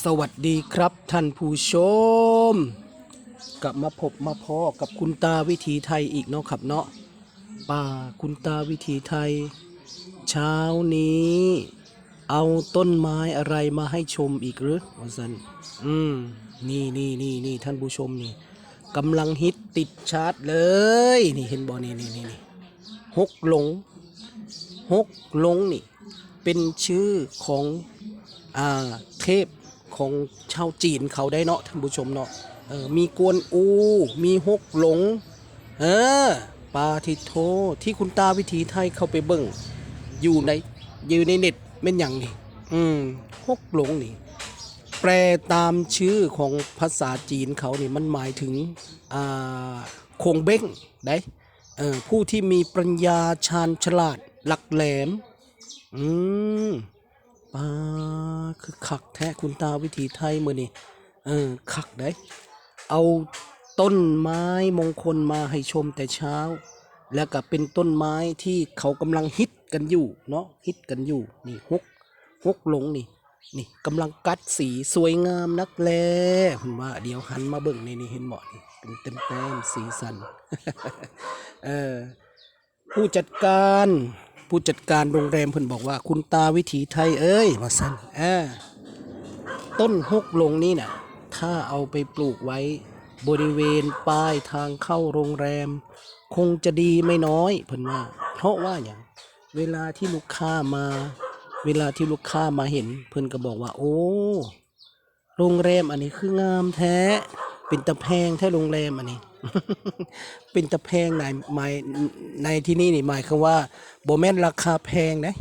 สวัสดีครับท่านผู้ชม กลับมาพบมาพอกับคุณตาวิถีไทยอีกเนาะครับเนาะป่าคุณตาวิถีไทย เช้านี้ เอาต้นไม้อะไรมาให้ชมอีกหรือวะสันอืมนี่นี่นี่นี่ท่านผู้ชมนี่กำลังฮิตติดชาร์จเลย นี่เห็นบอนี่นี่นี่นี่ฮกหลงฮกหลงนี่ เป็นชื่อของอ่าเทพ ของชาวจีนเขาได้เนาะท่านผู้ชมเนาะเออมีกวนอู มีฮกหลง เออปาทิโทที่คุณตาวิถีไทยเข้าไปเบิ่ง อยู่ในอยู่ในเน็ตเป็นอย่างนี่อืมฮกหลงนี่ แปลตามชื่อของภาษาจีนเขานี่มันหมายถึงอ่าคงเบ้งได้เออผู้ที่มีปัญญาชาญฉลาดหลักแหลม อืม ปาคือคักแท้คุณตาวิถีไทยมือนี่เออคักได้ เอาต้นไม้มงคลมาให้ชมแต่เช้า แล้วก็เป็นต้นไม้ที่เขากำลังฮิตกันอยู่เนาะฮิตกันอยู่นี่ฮกฮกหลงนี่นี่กำลังกัดสีสวยงามนักแลคุณว่าเดี๋ยวหันมาเบิ่งในนี่เห็นหมดนี่เป็นเต็มเต็มสีสันเออผู้จัดการ ผู้จัดการโรงแรมเพิ่นบอกว่า คุณตาวิถีไทยเอ้ยว่าซั่นอต้นฮกลงนี่น่ะ ถ้าเอาไปปลูกไว้บริเวณป้ายทางเข้าโรงแรม คงจะดีไม่น้อยเพิ่นว่า เพราะว่าอย่างเวลาที่ลูกค้ามา เวลาที่ลูกค้ามาเห็น เพิ่นก็บอกว่า โอ้ โรงแรมอันนี้คืองามแท้ เป็นตะแพงแท้โรงแรมอันนี้ เป็นตะแพงในหมายในที่นี่นี่หมายคือว่าโบแมนราคาแพงนะ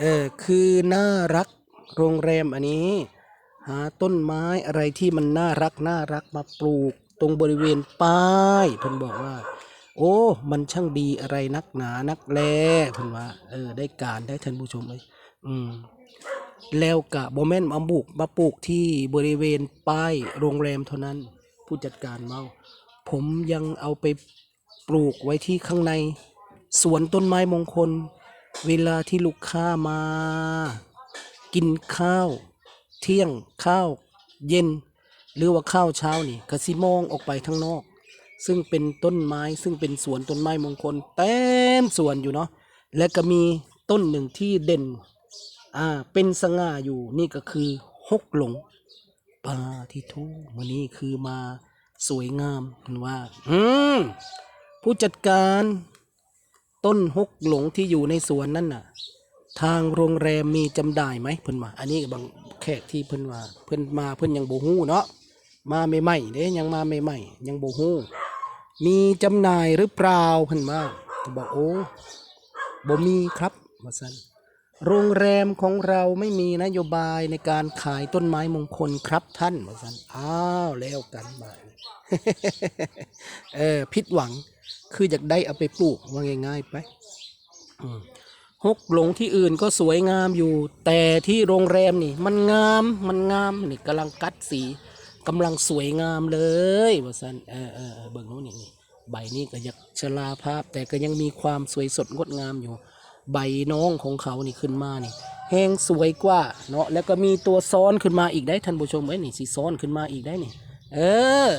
เออคือน่ารักโรงแรมอันนี้ หาต้นไม้อะไรที่มันน่ารักน่ารักมาปลูกตรงบริเวณป้ายเพิ่นบอกว่า โอ้ มันช่างดีอะไรนักหนานักแลเพิ่นว่า เออ ได้การได้ท่านผู้ชมเลยอืมแล้วกะโบแมนมาบุกมาปลูกที่บริเวณป้ายโรงแรมเท่านั้น ผู้จัดการเมา ผมยังเอาไปปลูกไว้ที่ข้างใน สวนต้นไม้มงคล เวลาที่ลูกค้ามา กินข้าว เที่ยงข้าว เย็น หรือว่าข้าวเช้านี่กสิมองออกไปข้างนอก ซึ่งเป็นต้นไม้ซึ่งเป็นสวนต้นไม้มงคลเต็มสวนอยู่เนาะและก็มีต้นหนึ่งที่เด่นอ่าเป็นสง่าอยู่นี่ก็คือฮกหลงปาทิทูวันนี้คือมา สวยงามเห็นว่า อืมผู้จัดการ ต้นฮกหลงที่อยู่ในสวนนั่นน่ะ ทางโรงแรมมีจำได้ไหมเพิ่นว่า อันนี้บางแขกที่เพิ่นว่า เพิ่นมาเพิ่นยังบ่ฮู้เนาะมาใหม่ๆเด้ยังมาใหม่ๆยังบ่ฮู้มีจำหน่ายหรือเปล่าเพิ่นว่าบอกโอ้บ่มีครับว่าซั่น โรงแรมของเราไม่มีนโยบายในการขายต้นไม้มงคลครับท่านบอกสันอ้าวแล้วกันมาเออผิดหวังคืออยากได้เอาไปปลูกว่าง่าย ๆ ไปฮกหลงที่อื่นก็สวยงามอยู่ แต่ที่โรงแรมนี่ มันงามมันงามนี่กำลังกัดสีกำลังสวยงามเลยว่าสันเออเออเออเบิ่งโน้นนี่ใบนี้ก็อยากชราภาพ แต่ก็ยังมีความสวยสดงดงามอยู่ ใบน้องของเขานี่ขึ้นมานี่แห้งสวยกว่าเนาะแล้วก็มีตัวซ้อนขึ้นมาอีกได้ท่านผู้ชมไว้ยนี่สีซ้อนขึ้นมาอีกได้นี่เออ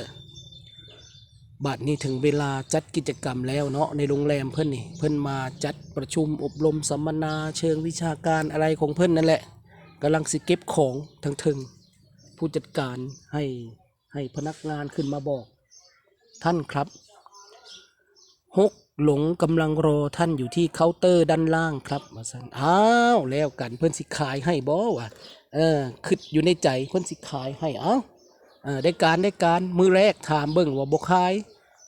บัดนี้ถึงเวลาจัดกิจกรรมแล้วเนาะในโรงแรมเพิ่อนนี่เพิ่อนมาจัดประชุมอบรมสัมมนาเชิงวิชาการอะไรของเพิ่อนนั่นแหละกำลังสิเก็บของทั้งถึงผู้จัดการให้ให้พนักงานขึ้นมาบอก ท่านครับฮก หลงกำลังรอท่านอยู่ที่เคาน์เตอร์ด้านล่างครับมาสันอ้าวแล้วกันเพื่อนสิขายให้บ่วะเออคิดอยู่ในใจเพื่อนสิขายให้เอ้าเออได้การได้การมือแรกถามเบิ่งว่าบ่ขาย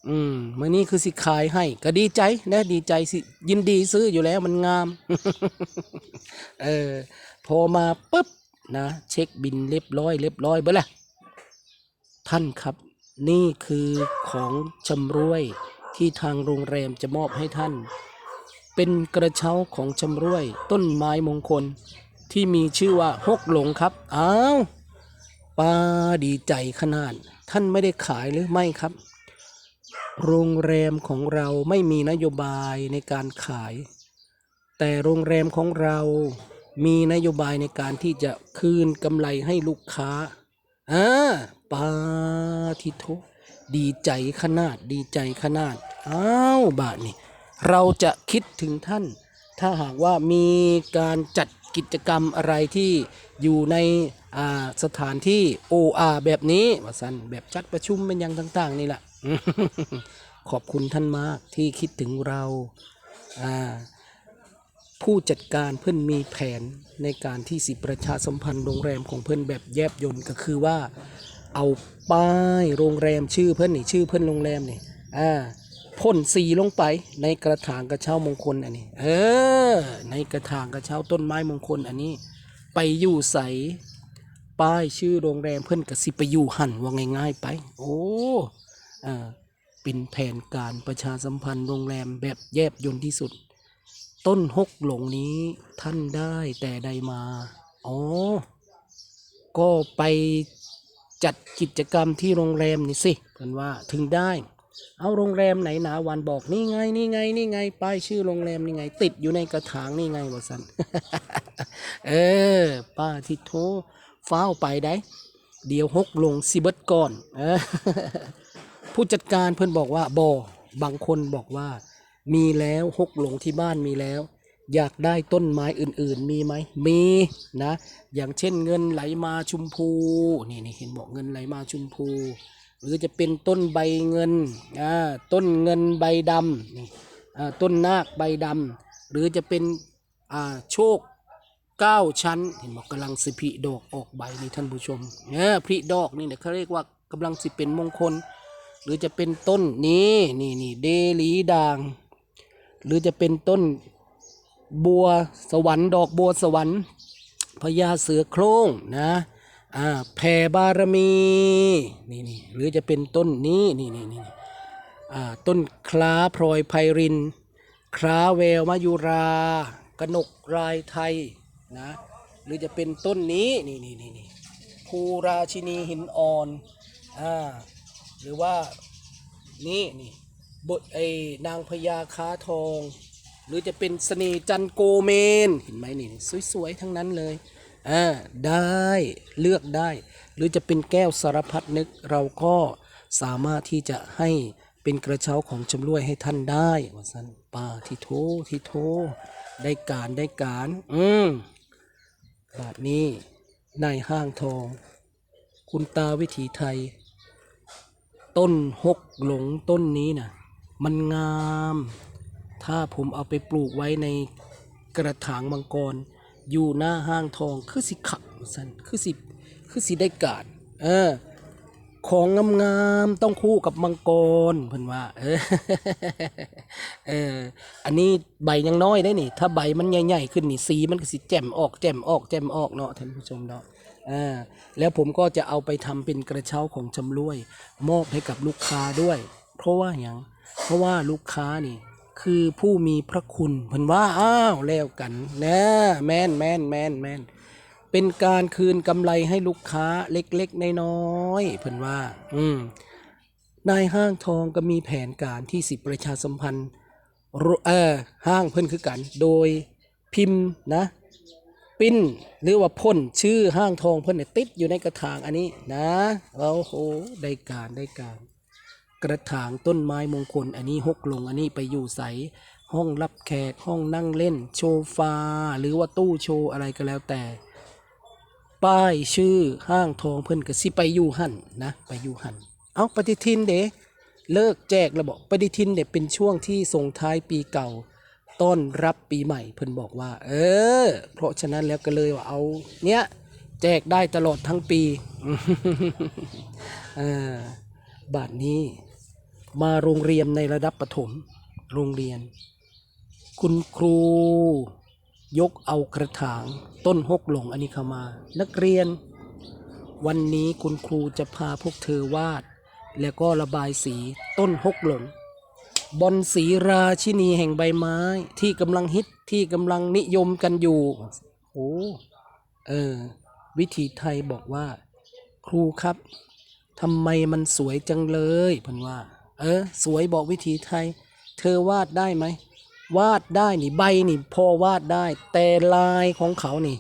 อืมมื้อนี้คือสิขายให้ ก็ดีใจนะดีใจสิยินดีซื้ออยู่แล้วมันงาม เออพอมาปุ๊บนะเช็คบินเรียบร้อยเรียบร้อยเบ่ละท่านครับ นี่คือของชำรวย ที่ทางโรงแรมจะมอบให้ท่าน เป็นกระเช้าของชำรวย ต้นไม้มงคล ที่มีชื่อว่าฮกหลงครับ อ้าวป้าดีใจขนาด ท่านไม่ได้ขายหรือไม่ครับ โรงแรมของเราไม่มีนโยบายในการขาย แต่โรงแรมของเรามีนโยบายในการที่จะคืนกำไรให้ลูกค้าอ่าปาทิโท ดีใจขนาดดีใจขนาดอ้าวบาทนี่เราจะคิดถึงท่าน ถ้าหากว่ามีการจัดกิจกรรมอะไรที่อยู่ในสถานที่ OR แบบนี้ว่าสันแบบจัดประชุมเป็นอย่างต่าง ๆ นี่แหละขอบคุณท่านมากที่คิดถึงเราาผู้จัดการเพื่อนมีแผนในการที่สิประชาสัมพันธ์โรงแรมของเพื่อนแบบแยบยนต์ก็คือว่า เอาป้ายโรงแรมชื่อเพื่อนนี่ชื่อเพื่อนโรงแรมนี่อ่าพ่นสีลงไปในกระถางกระเช้ามงคลอันนี้ เออ ในกระถางกระเช้าต้นไม้มงคลอันนี้ ไปอยู่ใสป้ายชื่อโรงแรมเพื่อนกับสิไปอยู่หันว่าง่าย ๆ ไป โอ้อ่าเป็นแผนการประชาสัมพันธ์โรงแรมแบบแยบยนที่สุด ต้นฮกหลงนี้ท่านได้แต่ใดมา อ๋อ ก็ไป จัดกิจกรรมที่โรงแรมนี่สิเพิ่นว่าถึงได้ เอาโรงแรมไหนหนาวันบอกนี่ไงนี่ไงนี่ไงป้ายชื่อโรงแรมนี่ไง ติดอยู่ในกระถางนี่ไงวะสันเออ ป้าที่โทฟ้าวไปได้ เดี๋ยวฮกลงสิเบิดก่อนเออผู้จัดการเพิ่อนบอกว่าบอบางคนบอกว่า มีแล้วฮกหลงที่บ้านมีแล้ว อยากได้ต้นไม้อื่นๆ มีไหมมีนะ อย่างเช่นเงินไหลมาชุมพูนี่นี่เห็นบอกเงินไหลมาชุมพู หรือจะเป็นต้นใบเงินอ่าต้นเงินใบดำนี่อ่าต้นนาคใบดำหรือจะเป็นอ่าโชคเก้าชั้น เห็นบอกกำลังสิผลิดอกออกใบนี่ท่านผู้ชมเนี่ยผลิดอกนี่เนี่ยเขาเรียกว่ากำลังสิเป็นมงคล หรือจะเป็นต้นนี้นี่นี่เดลีด่าง หรือจะเป็นต้น บัวสวรรค์ดอกบัวสวรรค์พญาเสือโคร่งนะอ่าแผ่บารมีนี่นี่หรือจะเป็นต้นนี้นี่นี่นี่อ่าต้นคล้าพลอยไพรินคล้าแววมายุรากนกรายไทยนะหรือจะเป็นต้นนี้นี่นี่นี่นี่ภูราชินีหินอ่อนอ่าหรือว่านี่นี่บทไอนางพญาค้าทอง หรือจะเป็นเสน่จันโกเมน เห็นไหมนี่สวยๆ ทั้งนั้นเลยอ่าได้เลือกได้ หรือจะเป็นแก้วสารพัดนึกเราก็สามารถที่จะให้เป็นกระเช้าของชำร่วยให้ท่านได้ว่าสันป่าที่โทที่โทได้การได้การ อืมบาทนี้ในห้างทอง คุณตาวิถีไทย ต้นหกหลงต้นนี้นะมันงาม ถ้าผมเอาไปปลูกไว้ในกระถางมังกร อยู่หน้าห้างทองคือสิขับสันคือสิคือสิได้การเออของงามๆต้องคู่กับมังกรเพิ่นว่า เออเออ อันนี้ใบยังน้อยได้นี่ ถ้าใบมันใหญ่ๆขึ้นนี่สีมันก็สิแจ่มออกแจ่มออกแจ่มออกเนาะท่านผู้ชมเนาะอ่าแล้วผมก็จะเอาไปทำเป็นกระเช้าของชำรวย มอบให้กับลูกค้าด้วย เพราะว่าอย่างเพราะว่าลูกค้านี่ คือผู้มีพระคุณเพิ่นว่าอ้าวแล้วกันนะแม่นแม่นแม่นแม่นเป็นการคืนกำไรให้ลูกค้าเล็กๆน้อยๆเพิ่นว่า อืมนายห้างทองก็มีแผนการที่สิประชาสัมพันธ์รเออห้างเพิ่นคือกัน โดยพิมพ์นะ ปิ้นหรือว่าพ่นชื่อห้างทองเพิ่นเนี่ยติดอยู่ในกระถางอันนี้นะโอ้โหได้การได้การ กระถางต้นไม้มงคล อันนี้หกลงอันนี้ไปอยู่ใสห้องรับแขกห้องนั่งเล่น โชฟา หรือว่าตู้โชว์อะไรก็แล้วแต่ ป้ายชื่อห้างทองเพิ่นก็สิไปอยู่หันนะไปอยู่หันเอาปฏิทินเดเลิกแจกแล้วบอกปฏิทินเดเป็นช่วงที่ส่งท้ายปีเก่าต้อนรับปีใหม่เพิ่นบอกว่า เออ เพราะฉะนั้นแล้วก็เลยว่าเอา เนี้ยแจกได้ตลอดทั้งปี เออบาทนี้ มาโรงเรียนในระดับประถมโรงเรียน คุณครูยกเอากระถางต้นหกหลงอันนี้เข้ามา นักเรียน วันนี้คุณครูจะพาพวกเธอวาด แล้วก็ระบายสีต้นหกหลงบอนสีราชินีแห่งใบไม้ ที่กำลังฮิตที่กำลังนิยมกันอยู่โอ้เออ วิธีไทยบอกว่า ครูครับทำไมมันสวยจังเลยพันว่า เออ สวยบอกวิธีไทย เธอวาดได้ไหม วาดได้นี่ใบนี่พอวาดได้ แต่ลายของเขานี่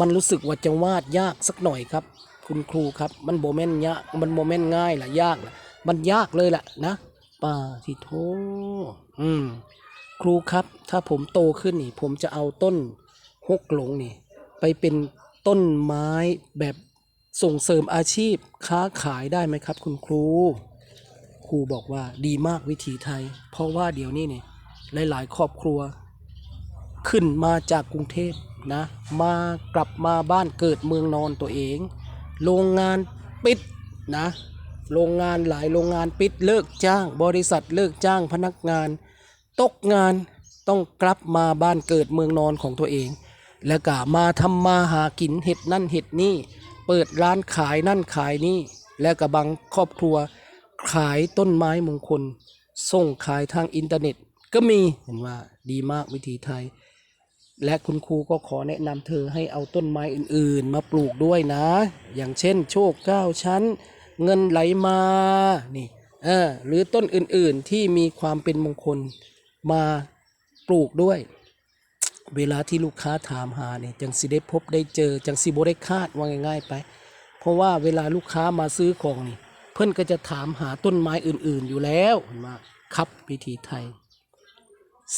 มันรู้สึกว่าจะวาดยากสักหน่อยครับ คุณครูครับ มันโบแมนยากมันโบแมนง่ายล่ะยากล่ะ มันยากเลยล่ะนะป่าสิโทอืม ครูครับ ถ้าผมโตขึ้นนี่ ผมจะเอาต้นฮกหลงนี่ ไปเป็นต้นไม้แบบส่งเสริมอาชีพค้าขายได้ไหมครับ คุณครู ครูบอกว่าดีมากวิถีไทย เพราะว่าเดี๋ยวนี้เนี่ยหลาย ๆ ครอบครัว ขึ้นมาจากกรุงเทพนะมากลับมาบ้านเกิดเมืองนอนตัวเอง โรงงานปิดนะโรงงานหลายโรงงานปิดเลิกจ้าง บริษัทเลิกจ้างพนักงาน ตกงานต้องกลับมาบ้านเกิดเมืองนอนของตัวเอง แล้วก็มาทำมาหากินเห็ดนั่นเห็ดนี่ เปิดร้านขายนั่นขายนี่ แล้วก็บางครอบครัว ขายต้นไม้มงคล ส่งขายทางอินเทอร์เน็ต ก็มีเห็นว่าดีมากวิธีไทย และคุณครูก็ขอแนะนำเธอให้เอาต้นไม้อื่นๆ มาปลูกด้วยนะ อย่างเช่น โชคเก้าชั้น เงินไหลมานี่เออหรือต้นอื่นๆที่มีความเป็นมงคลมาปลูกด้วย เวลาที่ลูกค้าถามหาเนี่ยจังสิได้พบได้เจอจังสิบ่ได้คาดว่าง่ายๆไป เพราะว่าเวลาลูกค้ามาซื้อของนี่ พื่อนก็จะถามหาต้นไม้อื่นๆอยู่แล้วเห็นไหมครับวิธีไทย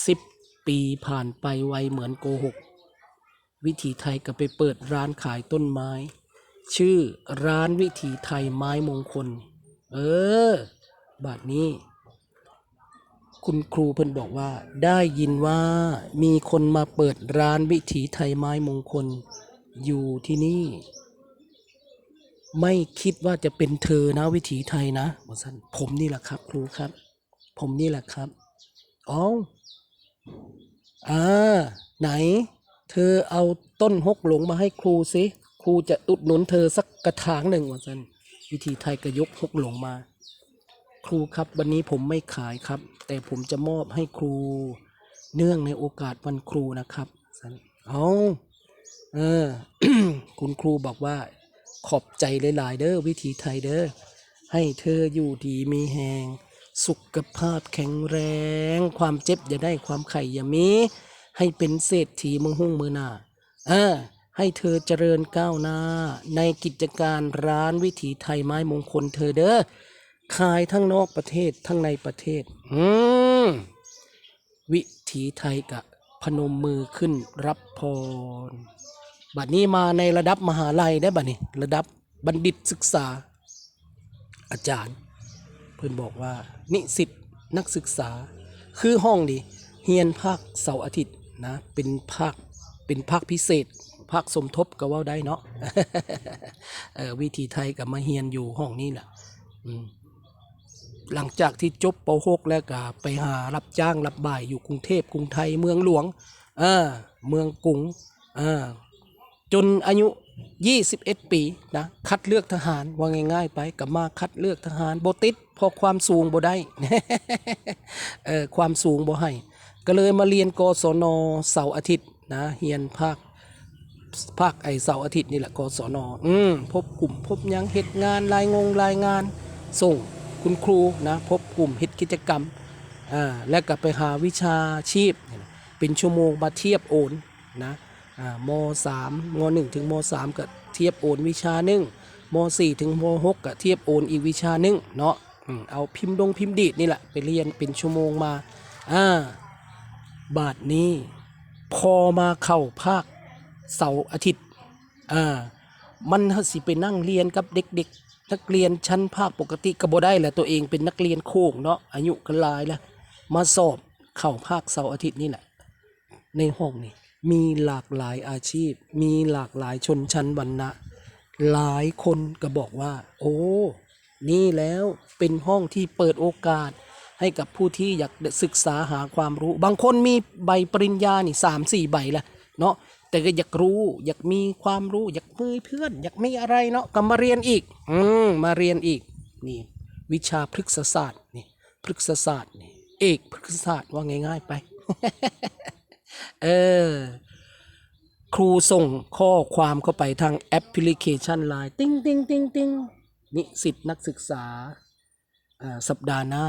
สิบปีผ่านไปไวเหมือนโกหก วิถีไทยก็ไปเปิดร้านขายต้นไม้ ชื่อร้านวิถีไทยไม้มงคล เออ บาทนี้ คุณครูเพิ่นบอกว่า ได้ยินว่ามีคนมาเปิดร้านวิถีไทยไม้มงคล อยู่ที่นี่ ไม่คิดว่าจะเป็นเธอนะวิถีไทยนะบอกสันผมนี่แหละครับ ครูครับ ผมนี่แหละครับอ๋ออ่าไหน เธอเอาต้นฮกหลงมาให้ครูสิครูจะอุดหนุนเธอสักกระถางหนึ่งว่าสันวิธีไทยก็ยกฮกหลงมา ครูครับวันนี้ผมไม่ขายครับ แต่ผมจะมอบให้ครู เนื่องในโอกาสวันครูนะครับสันเอาเออคุณครูบอกว่า ขอบใจหลายๆเด้อวิธีไทยเด้อให้เธออยู่ดีมีแหงสุขภาพแข็งแรง ความเจ็บอย่าได้ความไข่อย่ามี ให้เป็นเศรษฐีมือหุ้งมือหน้าเออให้เธอเจริญก้าวหน้า ในกิจการร้านวิถีไทยไม้มงคลเธอเด้อขายทั้งนอกประเทศทั้งในประเทศ อืมวิถีไทยกะพนมมือขึ้นรับพร บัดนี้มาในระดับมหาลัยได้บัดนี้ ระดับบัณฑิตศึกษา อาจารย์ เพื่อนบอกว่า นิสิตนักศึกษา คือห้องดีเฮียนภาคเสาร์อาทิตย์นะเป็นภาคเป็นภาคพิเศษภาคสมทบก็ว่าได้เนาะเอวิธีไทยกับมาเฮียนอยู่ห้องนี้แหละหลังจากที่จบป .6 แล้วก็ไปหารับจ้างรับบ่ายอยู่กรุงเทพกรุงไทยเมืองหลวงเออเมืองกรุงเออ จนอายุ 21 ปีนะคัดเลือกทหารว่าง่าย ๆ ไปกับมาคัดเลือกทหารโบติดพอความสูงบ่ได้เออความสูงบ่ให้ ก็เลยมาเรียนกศนเสาร์อาทิตย์นะเฮียนภาคภาคไอเสาร์อาทิตย์นี่แหละกศนอืมพบกลุ่มพบยังเหตุงานรายงงรายงาน ส่งคุณครูนะพบกลุ่มเฮ็ดกิจกรรมอ่าแล้วก็ไปหาวิชาชีพ เป็นชั่วโมงมาเทียบโอนนะ มสามมหนึ่งถึงมสามก็เทียบโอนวิชาหนึ่งมสี่ถึงมหกก็เทียบโอนอีกวิชาหนึ่งเนาะเอาพิมพ์ดงพิมพ์ดีดนี่แหละไปเรียนเป็นชั่วโมงมาอ่าบาทนี้พอมาเข้าภาคเสาร์อาทิตย์อ่ามันสิไปนั่งเรียนกับเด็กๆ นักเรียนชั้นภาคปกติก็บ่ได้แหละตัวเองเป็นนักเรียนโค้งเนาะอายุก็หลายแล้วมาสอบเข้าภาคเสาร์อาทิตย์นี่แหละในห้องนี่ มีหลากหลายอาชีพ มีหลากหลายชนชั้นวรรณะ หลายคนก็บอกว่า โอ้ นี่แล้วเป็นห้องที่เปิดโอกาส ให้กับผู้ที่อยากศึกษาหาความรู้ บางคนมีใบปริญญานี่สามสี่ใบละเนาะแต่ก็อยากรู้อยากมีความรู้ อยากมีเพื่อน อยากมีอะไรเนาะก็มาเรียนอีก อืมมาเรียนอีกนี่วิชาพฤกษศาสตร์นี่พฤกษศาสตร์นี่เอกพฤกษศาสตร์ว่าง่าย ๆ ไป เออ ครูส่งข้อความเข้าไปทางแอปพลิเคชันไลน์ติ้งติ้งติ้งติ้งนิสิตนักศึกษาสัปดาห์หน้า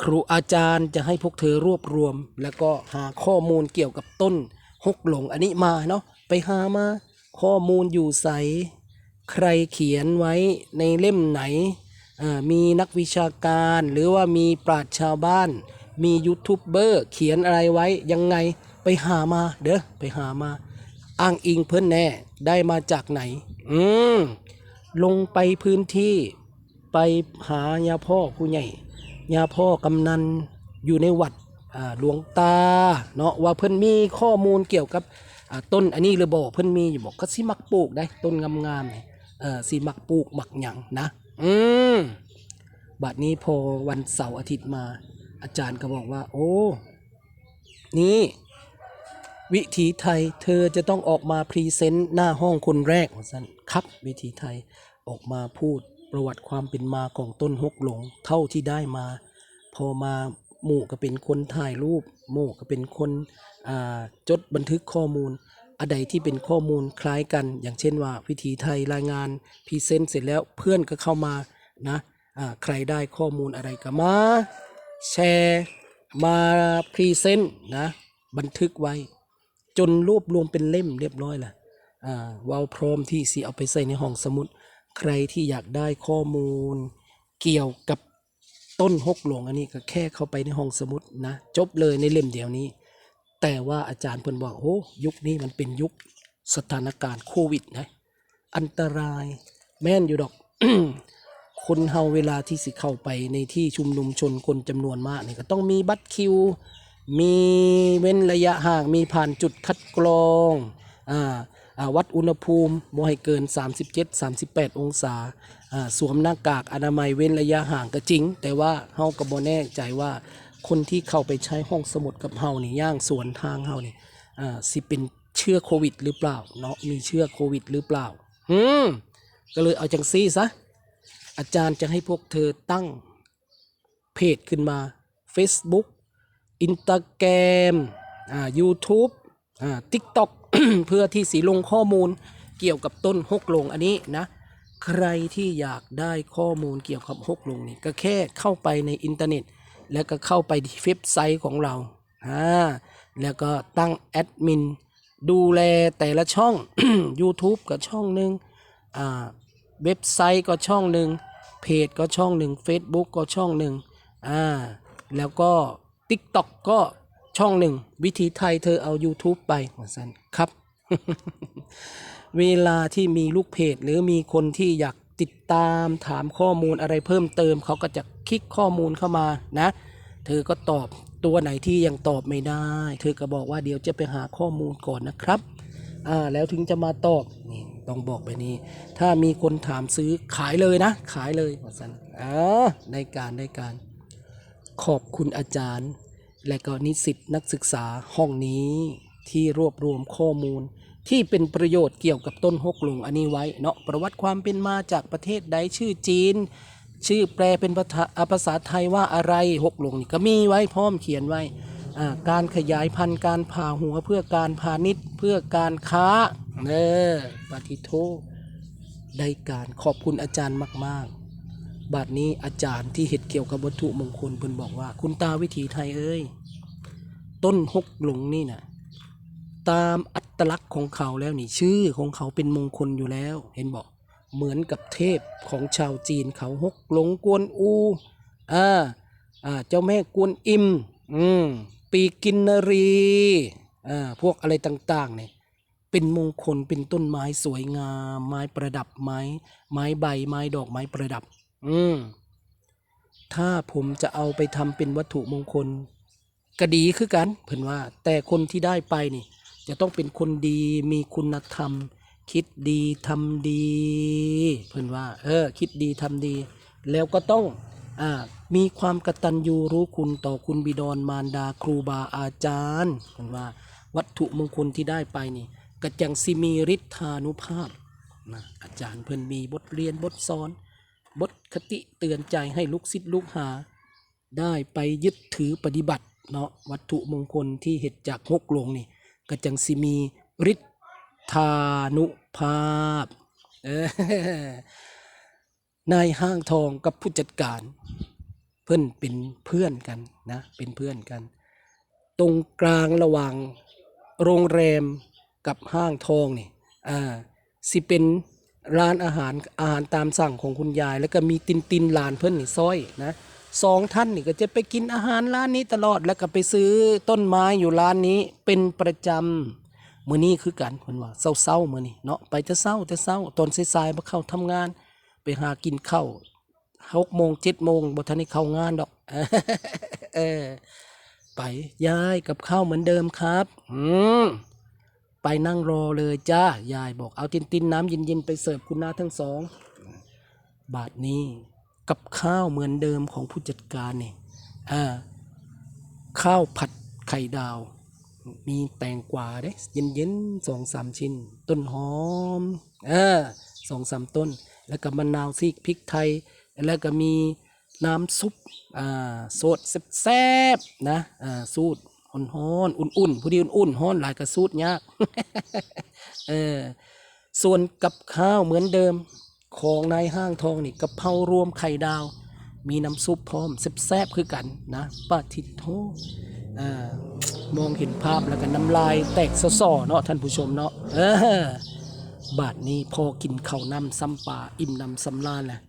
ครูอาจารย์จะให้พวกเธอรวบรวม แล้วก็หาข้อมูลเกี่ยวกับต้นฮกหลงอันนี้มาเนาะไปหามาข้อมูลอยู่ใส ใครเขียนไว้ในเล่มไหนมีนักวิชาการหรือว่ามีปราชญ์ชาวบ้าน มียูทูบเบอร์เขียนอะไรไว้ยังไงไปหามาเด้อไปหามา อ้างอิงเพิ่อนแน่ได้มาจากไหน อืมลงไปพื้นที่ไปหายาพ่อผู้ใหญ่ยาพ่อกำนันอยู่ในวัดหลวงตาเนาะว่าเพิ่อนมีข้อมูลเกี่ยวกับต้นอันนี้หรือบอกเพิ่อนมีอยู่บอกก็สิมักปลูกได้ต้นงามๆเนี่ยเออสิมักปลูกหมักหยังนะ อืมบัดนี้พอวันเสาร์อาทิตย์มา อาจารย์ก็บอกว่า โอ้ นี่ วิถีไทยเธอจะต้องออกมาพรีเซนต์หน้าห้องคนแรกสั้นครับ วิถีไทยออกมาพูดประวัติความเป็นมาของต้นฮกหลง เท่าที่ได้มา พอมาหมู่ก็เป็นคนถ่ายรูป หมู่ก็เป็นคนจดบันทึกข้อมูลอะไรที่เป็นข้อมูลคล้ายกัน อย่างเช่นว่าวิถีไทยรายงานพรีเซนต์เสร็จแล้วเพื่อนก็เข้ามานะอ่าใครได้ข้อมูลอะไรก็มา แชร์มาพรีเซนต์นะบันทึกไว้ จนรวบรวมเป็นเล่มเรียบร้อยและอ่าวาพร้อมที่สิเอาไปใส่ในห้องสมุด ใครที่อยากได้ข้อมูล เกี่ยวกับต้นฮกหลวงอันนี้ก็แค่เข้าไปในห้องสมุดนะจบเลยในเล่มเดียวนี้ แต่ว่าอาจารย์เพิ่นบอกโอ้ยุคนี้มันเป็นยุคสถานการณ์โควิดนะอันตรายแม่นอยู่ดอก คนเฮาเวลาที่สิเข้าไปในที่ชุมนุมชนคนจำนวนมากนี่ก็ต้องมีบัตรคิว มีเว้นระยะห่าง มีผ่านจุดคัดกรองอ่าอ่าวัดอุณหภูมิบ่ให้เกิน 37 38 องศาอ่าสวมหน้ากากอนามัยเว้นระยะห่างก็จริง แต่ว่าเฮาก็บ่แน่ใจว่าคนที่เข้าไปใช้ห้องสมุดกับเฮานี่ย่างสวนทางเฮานี่อ่าสิเป็นเชื้อโควิดหรือเปล่าเนาะมีเชื้อโควิดหรือเปล่าอืมก็เลยเอาจังซี่ซะ อาจารย์จะให้พวกเธอตั้งเพจขึ้นมา Facebook อินสตาแกรมอ่า YouTube อ่า TikTok เพื่อที่สีลงข้อมูลเกี่ยวกับต้นฮกลงอันนี้นะ ใครที่อยากได้ข้อมูลเกี่ยวกับฮกลงนี่ก็แค่เข้าไปในอินเทอร์เน็ต แล้วก็เข้าไปที่เว็บไซต์ของเราอ่าแล้วก็ตั้งแอดมินดูแลแต่ละช่อง YouTube ก็ช่องหนึ่งอ่าเว็บไซต์ก็ช่องหนึ่ง เพจก็ช่องหนึ่ง Facebook ก็ช่องหนึ่งอ่าแล้วก็ TikTok ก็ช่องหนึ่ง วิธีไทยเธอเอา YouTube ไปสันครับ เวลาที่มีลูกเพจหรือมีคนที่อยากติดตามถามข้อมูลอะไรเพิ่มเติม เขาก็จะคลิกข้อมูลเข้ามานะ เธอก็ตอบตัวไหนที่ยังตอบไม่ได้ เธอก็บอกว่าเดี๋ยวจะไปหาข้อมูลก่อนนะครับ อ่าแล้วถึงจะมาตอบนี่ ต้องบอกไปนี้ ถ้ามีคนถามซื้อขายเลยนะ ขายเลยว่าสันอ่าได้การได้การ ขอบคุณอาจารย์ และก็นิสิตนักศึกษาห้องนี้ที่รวบรวมข้อมูล ที่เป็นประโยชน์เกี่ยวกับต้นฮกหลงอันนี้ไว้เนาะประวัติความเป็นมาจากประเทศใดชื่อจีน ชื่อแปลเป็นภาษาอ่าภาษาไทยว่าอะไรฮกหลงนี่ก็มีไว้พร้อมเขียนไว้อ่า การขยายพันธุ์การผ่าหัวเพื่อการพาณิชย์เพื่อการค้าเออปฏิโทได้การขอบคุณอาจารย์มาก ๆ บัดนี้อาจารย์ที่เห็ดเกี่ยวกับวัตถุมงคลเพิ่นบอกว่า คุณตาวิถีไทยเอ้ย ต้นฮกหลงนี่นะตามอัตลักษณ์ของเขาแล้วนี่ชื่อของเขาเป็นมงคลอยู่แล้ว เห็นบอกเหมือนกับเทพของชาวจีนเขาฮกหลงกวนอูอ่าอ่าเจ้าแม่กวนอิมอืม ปีกินนรีอ่าพวกอะไรต่างๆเนี่ยเป็นมงคลเป็นต้นไม้สวยงาม ไม้ประดับไม้ไม้ใบไม้ดอกไม้ประดับ อืมถ้าผมจะเอาไปทำเป็นวัตถุมงคลก็ดีคือกันเพิ่นว่า แต่คนที่ได้ไปนี่ จะต้องเป็นคนดีมีคุณธรรม คิดดีทำดี เพิ่นว่า เออ คิดดีทำดี แล้วก็ต้อง มีความกตัญญูรู้คุณต่อคุณบิดรมารดาครูบาอาจารย์เพิ่นว่าวัตถุมงคลที่ได้ไปนี่กระจังสิมีฤทธานุภาพนะอาจารย์เพิ่นมีบทเรียนบทสอน บทคติเตือนใจให้ลูกศิษย์ลูกหา ได้ไปยึดถือปฏิบัติเนาะวัตถุมงคลที่เห็ดจากฮกหลงนี่กระจังสิมีฤทธานุภาพเออ นายห้างทองกับผู้จัดการ เพื่อนเป็นเพื่อนกันนะเป็นเพื่อนกัน ตรงกลางระหว่างโรงแรมกับห้างทองนี่อ่าสิเป็นร้านอาหารอาหารตามสั่งของคุณยาย แล้วก็มีตินตินหลานเพื่อนนี่ซ้อยนะสองท่านนี่ก็จะไปกินอาหารร้านนี้ตลอดแล้วก็ไปซื้อต้นไม้อยู่ร้านนี้เป็นประจำมื้อนี้คือกันเพิ่นว่าเศร้าๆมื้อนี้เนาะไปแต่เศร้าแต่เศร้าตอนสายๆมาเข้าทำงาน ไปหากินข้าวหกโมงเจ็ดโมงบทันได้เข้างานดอกเออไปยายกับข้าวเหมือนเดิมครับ อืมไปนั่งรอเลยจ้ายายบอกเอาตินตินน้ำเย็นๆไปเสิร์ฟคุณน้าทั้งสองบาทนี้กับข้าวเหมือนเดิมของผู้จัดการเนี่ยอ่าข้าวผัดไข่ดาว มีแตงกวาเด้เย็นๆสองสามชิ้น ต้นหอมเออสองสามต้น แล้วก็มะนาวซีกพริกไทย แล้วก็มีน้ำซุปอ่าโสดแซ่บๆนะอ่าสูตรฮ้อนๆอุ่นๆผู้ดีอุ่นๆฮ้อนหลายก็สูตรยากเออส่วนกับข้าวเหมือนเดิมของนายห้างทองนี่กะเพรารวมไข่ดาว มีน้ำซุปพร้อมแซ่บๆคือกันนะป้าทิดโทอ่ามองเห็นภาพแล้วก็น้ำลายแตกสอๆเนาะท่านผู้ชมเนาะเออ บาทนี้พอกินข้าวนำซ้ำปลาอิ่มน้ำสำราญแหละ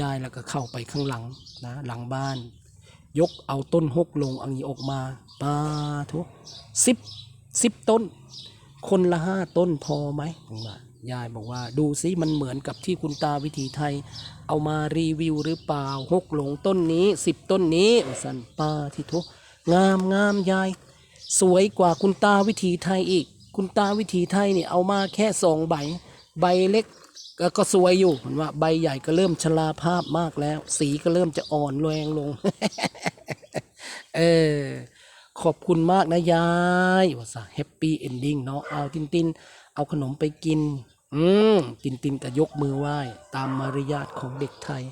ยายแล้วก็เข้าไปข้างหลังนะหลังบ้าน ยกเอาต้นหกลงอันนี้ออกมาปาทุกสิบสิบต้น คนละห้าต้นพอไหมผมว่ายายบอกว่าดูซิมันเหมือนกับที่คุณตาวิถีไทย เอามารีวิวหรือเปล่าหกหลงต้นนี้สิบต้นนี้สันปาทิทุกงามงามยาย สวยกว่าคุณตาวิถีไทยอีก คุณตาวิถีไทยเนี่ยเอามาแค่สองใบ ใบเล็กก็ก็สวยอยู่เห็นว่าใบใหญ่ก็เริ่มชราภาพมากแล้ว สีก็เริ่มจะอ่อนแรงลง เออ ขอบคุณมากนะยายว่าซะแฮปปี้เอนดิ้งเนาะเอาตินตินเอาขนมไปกิน อืมตินตินก็ยกมือไหว้ ตามมารยาทของเด็กไทย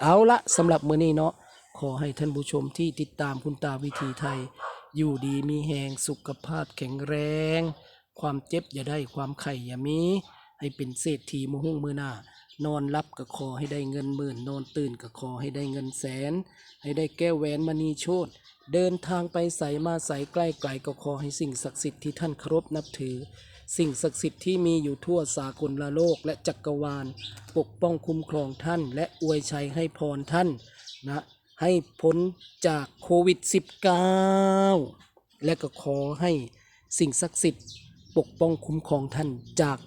เอาละสำหรับมื้อนี้เนาะขอให้ท่านผู้ชมที่ติดตามคุณตาวิธีไทย อยู่ดีมีแหงสุขภาพแข็งแรง ความเจ็บอย่าได้ความไข่อย่ามี ให้เป็นเศรษฐีมือหุ่งมือหน้านอนรับก็ขอให้ได้เงินหมื่น นอนตื่นก็ขอให้ได้เงินแสน ให้ได้แก้วแหวนมณีโชตเดินทางไปใสมาใสใกล้ไกลก็ขอให้สิ่งศักดิ์สิทธิ์ที่ท่านเคารพนับถือ สิ่งศักดิ์สิทธิ์ที่มีอยู่ทั่วสากลละโลกและจักรวาล ปกป้องคุ้มครองท่าน และอวยชัยให้พรท่านนะให้พ้นจากโควิด -19 และก็ขอให้สิ่งศักดิ์สิทธิ์ ปกป้องคุ้มครองท่านจาก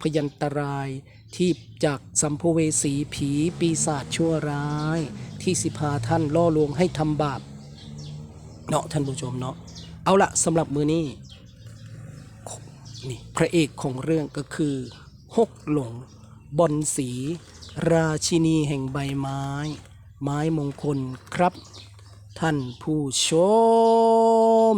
พยันตรายที่จากสัมภเวสีผีปีศาจชั่วร้าย ที่สิพาท่านล่อลวงให้ทำบาปเนาะท่านผู้ชมเนาะเอาละสำหรับมือนี้นี่พระเอกของเรื่องก็คือฮกหลงบอนสี ราชินีแห่งใบไม้ ไม้มงคลครับ ท่านผู้ชม